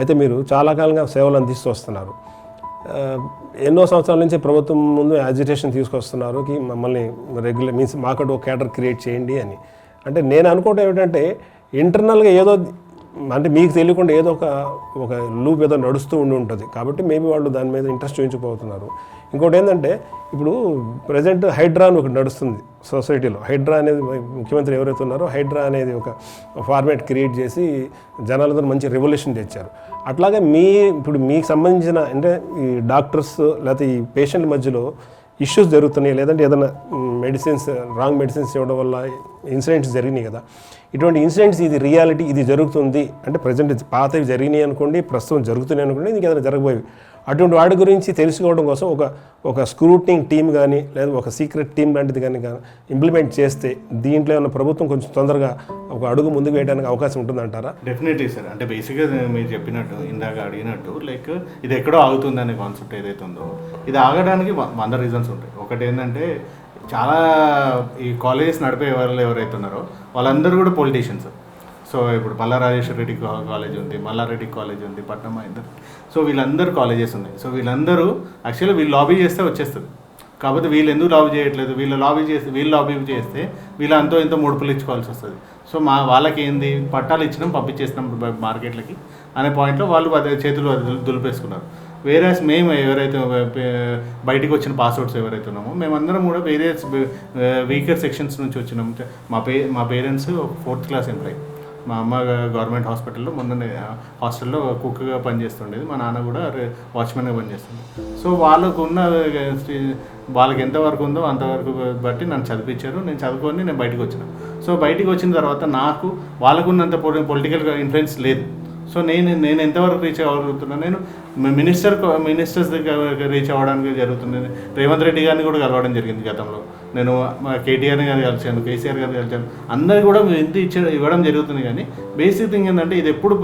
అయితే మీరు చాలా కాలంగా సేవలు అందిస్తూ వస్తున్నారు ఎన్నో సంవత్సరాల నుంచి ప్రభుత్వం ముందు యాజిటేషన్ తీసుకొస్తున్నారు కి మమ్మల్ని రెగ్యులర్ మీన్స్ మాకంటూ ఒక క్యాటర్ క్రియేట్ చేయండి అని. అంటే నేను అనుకోవటం ఏమిటంటే ఇంటర్నల్గా ఏదో అంటే మీకు తెలియకుండా ఏదో ఒక ఒక లూప్ ఏదో నడుస్తూ ఉండి ఉంటుంది. కాబట్టి మేబీ వాళ్ళు దాని మీద ఇంట్రెస్ట్ చూపించబోతున్నారు ఇంకోటి ఏంటంటే ఇప్పుడు ప్రజెంట్ హైడ్రా అని ఒకటి నడుస్తుంది సొసైటీలో హైడ్రా అనేది ముఖ్యమంత్రి ఎవరైతే ఉన్నారో హైడ్రా అనేది ఒక ఫార్మాట్ క్రియేట్ చేసి జనాలతో మంచి రెవల్యూషన్ తెచ్చారు. అట్లాగే మీ ఇప్పుడు మీకు సంబంధించిన అంటే ఈ డాక్టర్స్ లేకపోతే ఈ పేషెంట్ మధ్యలో ఇష్యూస్ జరుగుతున్నాయి. లేదంటే ఏదైనా మెడిసిన్స్ రాంగ్ మెడిసిన్స్ ఇవ్వడం వల్ల ఇన్సిడెంట్స్ జరిగినాయి కదా. ఇటువంటి ఇన్సిడెంట్స్ ఇది రియాలిటీ ఇది జరుగుతుంది. అంటే ప్రజెంట్ పాతవి జరిగినాయి అనుకోండి ప్రస్తుతం జరుగుతున్నాయి అనుకోండి ఇంక ఏదైనా జరగబోయేవి. అటువంటి వాటి గురించి తెలుసుకోవడం కోసం ఒక ఒక స్క్రూటింగ్ టీమ్ కానీ లేదా ఒక సీక్రెట్ టీమ్ లాంటిది కానీ ఇంప్లిమెంట్ చేస్తే దీంట్లో ఉన్న ప్రభుత్వం కొంచెం తొందరగా ఒక అడుగు ముందుకు వేయడానికి అవకాశం ఉంటుందంటారా? డెఫినెట్లీ సార్ అంటే బేసిక్గా మీరు చెప్పినట్టు ఇందాక అడిగినట్టు లైక్ ఇది ఎక్కడో ఆగుతుంది అనే కాన్సెప్ట్ ఏదైతే ఉందో ఇది ఆగడానికి వంద రీజన్స్ ఉంటాయి. ఒకటి ఏంటంటే చాలా ఈ కాలేజెస్ నడిపే వాళ్ళు ఎవరైతే ఉన్నారో వాళ్ళందరూ కూడా పొలిటీషియన్స్ సో ఇప్పుడు మల్లారాజేశ్వర రెడ్డి కాలేజ్ ఉంది మల్లారెడ్డి కాలేజ్ ఉంది పట్నం ఇద్దరు సో వీళ్ళందరూ కాలేజెస్ ఉన్నాయి. సో వీళ్ళందరూ యాక్చువల్లీ వీళ్ళు లాబీ చేస్తే వచ్చేస్తుంది కాకపోతే వీళ్ళు ఎందుకు లాబీ చేయట్లేదు? వీళ్ళు లాబీ చేస్తే వీళ్ళు లాబీ చేస్తే వీళ్ళు అంతో ఎంతో ముడుపులు ఇచ్చుకోవాల్సి వస్తుంది. సో మా వాళ్ళకి ఏంది పట్టాలు ఇచ్చినాం పంపించేసినాం మార్కెట్లకి అనే పాయింట్లో వాళ్ళు చేతులు దులిపేసుకున్నారు. వేరే మేము ఎవరైతే బయటికి వచ్చిన పాస్వర్డ్స్ ఎవరైతే ఉన్నామో మేమందరం కూడా వేరే వీకర్ సెక్షన్స్ నుంచి వచ్చినాం. మా పే మా పేరెంట్స్ ఫోర్త్ క్లాస్ ఎంప్లాయ్ మా అమ్మ గవర్నమెంట్ హాస్పిటల్లో మొన్న హాస్టల్లో కుక్గా పనిచేస్తుండేది. మా నాన్న కూడా వాచ్మెన్గా పనిచేస్తుంది సో వాళ్ళకు ఉన్న వాళ్ళకి ఎంతవరకు ఉందో అంతవరకు బట్టి నన్ను చదివించారు. నేను చదువుకొని నేను బయటకు వచ్చిన. సో బయటికి వచ్చిన తర్వాత నాకు వాళ్ళకున్నంత పొలిటికల్ ఇన్ఫ్లుయెన్స్ లేదు. సో నేను నేను ఎంతవరకు రీచ్ అవ్వగలుగుతున్నాను నేను మినిస్టర్ మినిస్టర్స్ దగ్గర రీచ్ అవ్వడానికి జరుగుతుంది. రేవంత్ రెడ్డి గారిని కూడా కలవడం జరిగింది గతంలో. నేను మా కేటీఆర్ గారిని కలిసాను కేసీఆర్ గారిని కలిసాను అందరు కూడా ఎంత ఇచ్చే ఇవ్వడం జరుగుతుంది కానీ బేసిక్ థింగ్ ఏంటంటే ఇది ఎప్పుడు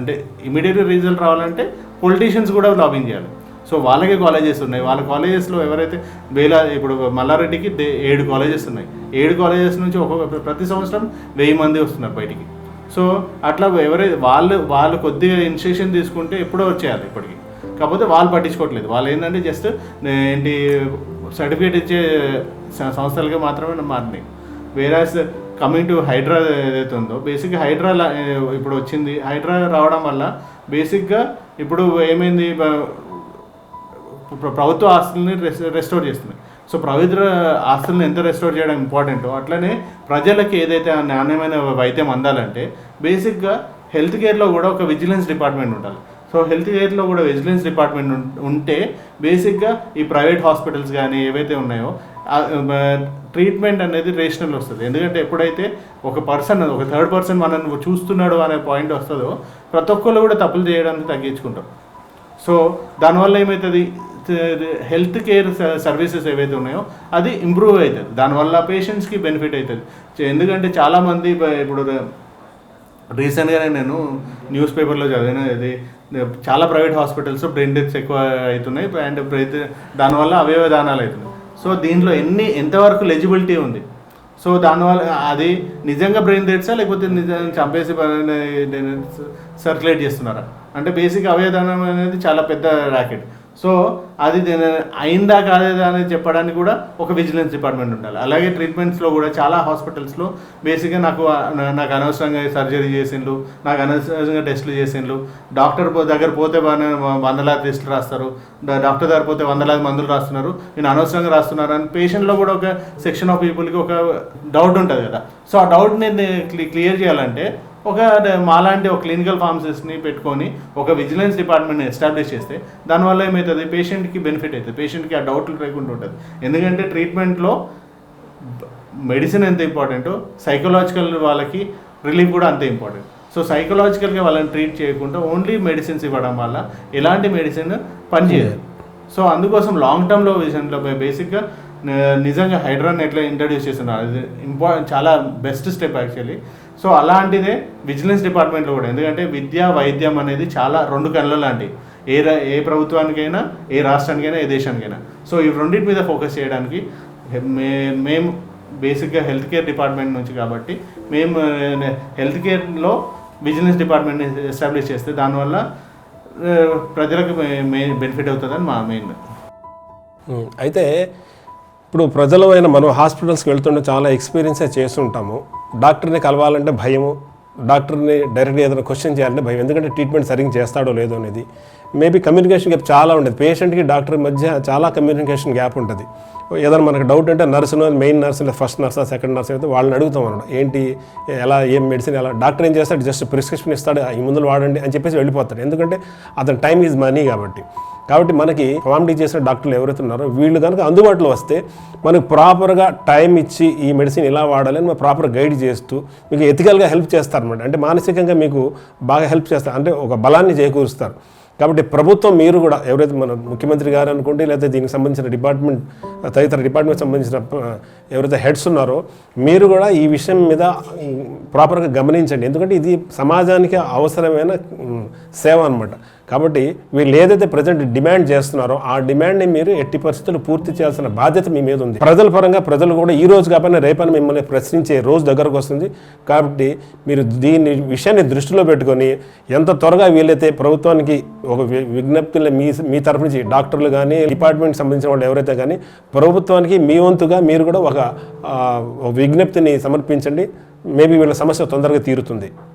అంటే ఇమీడియట్ రిజల్ట్ రావాలంటే పొలిటీషియన్స్ కూడా లాబింగ్ చేయాలి. సో వాళ్ళకే కాలేజెస్ ఉన్నాయి. వాళ్ళ కాలేజెస్లో ఎవరైతే వేల ఇప్పుడు మల్లారెడ్డికి ఏడు కాలేజెస్ ఉన్నాయి. ఏడు కాలేజెస్ నుంచి ఒక్కొక్క ప్రతి సంవత్సరం వెయ్యి మంది వస్తున్నారు బయటికి. సో అట్లా ఎవరైతే వాళ్ళు వాళ్ళు కొద్దిగా ఇన్స్ట్రక్షన్ తీసుకుంటే ఎప్పుడో వచ్చేయాలి ఇప్పటికి. కాకపోతే వాళ్ళు పట్టించుకోవట్లేదు. వాళ్ళు ఏంటంటే జస్ట్ ఏంటి సర్టిఫికేట్ ఇచ్చే సంస్థలుగా మాత్రమే మారినాయి వేరే కమింగ్ టు హైడ్రా ఏదైతే ఉందో బేసిక్గా హైడ్రా ఇప్పుడు వచ్చింది. హైడ్రా రావడం వల్ల బేసిక్గా ఇప్పుడు ఏమైంది? ప్రభుత్వ ఆస్తుల్ని రెస్- రెస్టోర్ చేస్తున్నాయి సో ప్రభుత్వ ఆస్తులను ఎంత రెస్టోర్ చేయడం ఇంపార్టెంటో అట్లనే ప్రజలకి ఏదైతే నాణ్యమైన వైద్యం అందాలంటే బేసిక్గా హెల్త్ కేర్లో కూడా ఒక విజిలెన్స్ డిపార్ట్మెంట్ ఉండాలి. సో హెల్త్ కేర్లో కూడా విజిలెన్స్ డిపార్ట్మెంట్ ఉంటే బేసిక్గా ఈ ప్రైవేట్ హాస్పిటల్స్ కానీ ఏవైతే ఉన్నాయో ట్రీట్మెంట్ అనేది రేషనల్ వస్తుంది. ఎందుకంటే ఎప్పుడైతే ఒక పర్సన్ ఒక థర్డ్ పర్సన్ మనల్ని చూస్తున్నాడు అనే పాయింట్ వస్తుందో ప్రతి ఒక్కళ్ళు కూడా తప్పులు చేయడానికి తగ్గించుకుంటాం సో దానివల్ల ఏమవుతుంది హెల్త్ కేర్ సర్వీసెస్ ఏవైతే ఉన్నాయో అది ఇంప్రూవ్ అవుతుంది. దానివల్ల పేషెంట్స్కి బెనిఫిట్ అవుతుంది. ఎందుకంటే చాలామంది ఇప్పుడు రీసెంట్గానే నేను న్యూస్ పేపర్లో చదివిన. ఇది చాలా ప్రైవేట్ హాస్పిటల్స్ బ్రెయిన్ డెత్స్ ఎక్కువ అవుతున్నాయి. అండ్ బ్రెయిన్ దానివల్ల అవయవ దానాలు అవుతున్నాయి. సో దీంట్లో ఎన్ని ఎంతవరకు లెజిబిలిటీ ఉంది? సో దానివల్ల అది నిజంగా బ్రెయిన్ డెత్సా లేకపోతే నిజంగా చంపేసి సర్క్యులేట్ చేస్తున్నారా? అంటే బేసిక్ అవయదానం అనేది చాలా పెద్ద ర్యాకెట్ సో అది అయిందా కాలేదా అనేది చెప్పడానికి కూడా ఒక విజిలెన్స్ డిపార్ట్మెంట్ ఉండాలి. అలాగే ట్రీట్మెంట్స్లో కూడా చాలా హాస్పిటల్స్లో బేసిక్గా నాకు నాకు అనవసరంగా సర్జరీ చేసిండ్రు నాకు అనవసరంగా టెస్టులు చేసిండ్రు డాక్టర్ పో- దగ్గర పోతే వందలాది టెస్టులు రాస్తారు. డాక్టర్ దగ్గర పోతే వందలాది మందులు రాస్తున్నారు. నేను అనవసరంగా రాస్తున్నారు అని పేషెంట్లో కూడా ఒక సెక్షన్ ఆఫ్ పీపుల్కి ఒక డౌట్ ఉంటుంది కదా. సో ఆ డౌట్ని క్లియర్ చేయాలంటే ఒక మాలాంటి ఒక క్లినికల్ ఫార్మసిస్ట్ని పెట్టుకొని ఒక విజిలెన్స్ డిపార్ట్మెంట్ని ఎస్టాబ్లిష్ చేస్తే దానివల్ల ఏమవుతుంది పేషెంట్కి బెనిఫిట్ అవుతుంది పేషెంట్కి ఆ డౌట్లు లేకుండా ఉంటుంది. ఎందుకంటే ట్రీట్మెంట్లో మెడిసిన్ ఎంత ఇంపార్టెంటో సైకలాజికల్ వాళ్ళకి రిలీఫ్ కూడా అంతే ఇంపార్టెంట్ సో సైకలాజికల్గా వాళ్ళని ట్రీట్ చేయకుండా ఓన్లీ మెడిసిన్స్ ఇవ్వడం వల్ల ఎలాంటి మెడిసిన్ పనిచేయదు సో అందుకోసం లాంగ్ టర్మ్లో విషయంలో బేసిక్గా నిజంగా హైడ్రాన్ ఎట్లా ఇంట్రడ్యూస్ చేస్తున్నారు? అది ఇంపార్టెంట్ చాలా బెస్ట్ స్టెప్ యాక్చువల్లీ సో అలాంటిదే విజిలెన్స్ డిపార్ట్మెంట్లో కూడా. ఎందుకంటే విద్య వైద్యం అనేది చాలా రెండు కళ్ళ లాంటివి ఏ ఏ ప్రభుత్వానికైనా ఏ రాష్ట్రానికైనా ఏ దేశానికైనా. సో ఈ రెండింటి మీద ఫోకస్ చేయడానికి మే మేము బేసిక్గా హెల్త్ కేర్ డిపార్ట్మెంట్ నుంచి కాబట్టి మేము హెల్త్ కేర్లో విజిలెన్స్ డిపార్ట్మెంట్ని ఎస్టాబ్లిష్ చేస్తే దానివల్ల ప్రజలకు మెయిన్ బెనిఫిట్ అవుతుందని మా మెయిన్. అయితే ఇప్పుడు ప్రజలమైన మనం హాస్పిటల్స్కి వెళ్తుంటే చాలా ఎక్స్పీరియన్సే చేస్తుంటాము. డాక్టర్ని కలవాలంటే భయము. డాక్టర్ని డైరెక్ట్గా ఏదైనా క్వశ్చన్ చేయాలంటే భయం. ఎందుకంటే ట్రీట్మెంట్ సరిగ్గా చేస్తాడో లేదో అనేది. మేబీ కమ్యూనికేషన్ గ్యాప్ చాలా ఉండేది పేషెంట్కి డాక్టర్ మధ్య చాలా కమ్యూనికేషన్ గ్యాప్ ఉంటుంది. ఏదైనా మనకు డౌట్ అంటే నర్సును మెయిన్ నర్స్ ఫస్ట్ నర్సా సెకండ్ నర్స్ అయితే వాళ్ళని అడుగుతాం అనమాట ఏంటి ఎలా ఏం మెడిసిన్ ఎలా? డాక్టర్ ఏం చేస్తాడు? జస్ట్ ప్రిస్క్రిప్షన్ ఇస్తాడు. ఈ ముందులు వాడండి అని చెప్పేసి వెళ్ళిపోతాడు. ఎందుకంటే అతని టైం ఈజ్ మనీ కాబట్టి. కాబట్టి మనకి ఫార్మ్ చేసిన డాక్టర్లు ఎవరైతే ఉన్నారో వీళ్ళు కనుక అందుబాటులో వస్తే మనకు ప్రాపర్గా టైం ఇచ్చి ఈ మెడిసిన్ ఇలా వాడాలని అని ప్రాపర్ గైడ్ చేస్తూ మీకు ఎథికల్గా హెల్ప్ చేస్తారన్నమాట. అంటే మానసికంగా మీకు బాగా హెల్ప్ చేస్తారు. అంటే ఒక బలాన్ని చేకూరుస్తారు. కాబట్టి ప్రభుత్వం మీరు కూడా ఎవరైతే మన ముఖ్యమంత్రి గారు అనుకోండి లేకపోతే దీనికి సంబంధించిన డిపార్ట్మెంట్ తదితర డిపార్ట్మెంట్ సంబంధించిన ఎవరైతే హెడ్స్ ఉన్నారో మీరు కూడా ఈ విషయం మీద ప్రాపర్గా గమనించండి. ఎందుకంటే ఇది సమాజానికి అవసరమైన సేవ అనమాట కాబట్టి వీళ్ళు ఏదైతే ప్రజెంట్ డిమాండ్ చేస్తున్నారో ఆ డిమాండ్ని మీరు ఎట్టి పరిస్థితులు పూర్తి చేయాల్సిన బాధ్యత మీ మీద ఉంది. ప్రజల పరంగా ప్రజలు కూడా ఈ రోజు కాకపోయినా రేపని మిమ్మల్ని ప్రశ్నించే రోజు దగ్గరకు వస్తుంది. కాబట్టి మీరు దీన్ని విషయాన్ని దృష్టిలో పెట్టుకొని ఎంత త్వరగా వీలైతే ప్రభుత్వానికి ఒక వి- విజ్ఞప్తులు మీ మీ తరఫు నుంచి డాక్టర్లు కానీ డిపార్ట్మెంట్ సంబంధించిన వాళ్ళు ఎవరైతే కానీ ప్రభుత్వానికి మీ వంతుగా మీరు కూడా ఒక విజ్ఞప్తిని సమర్పించండి. మేబీ వీళ్ళ సమస్య తొందరగా తీరుతుంది.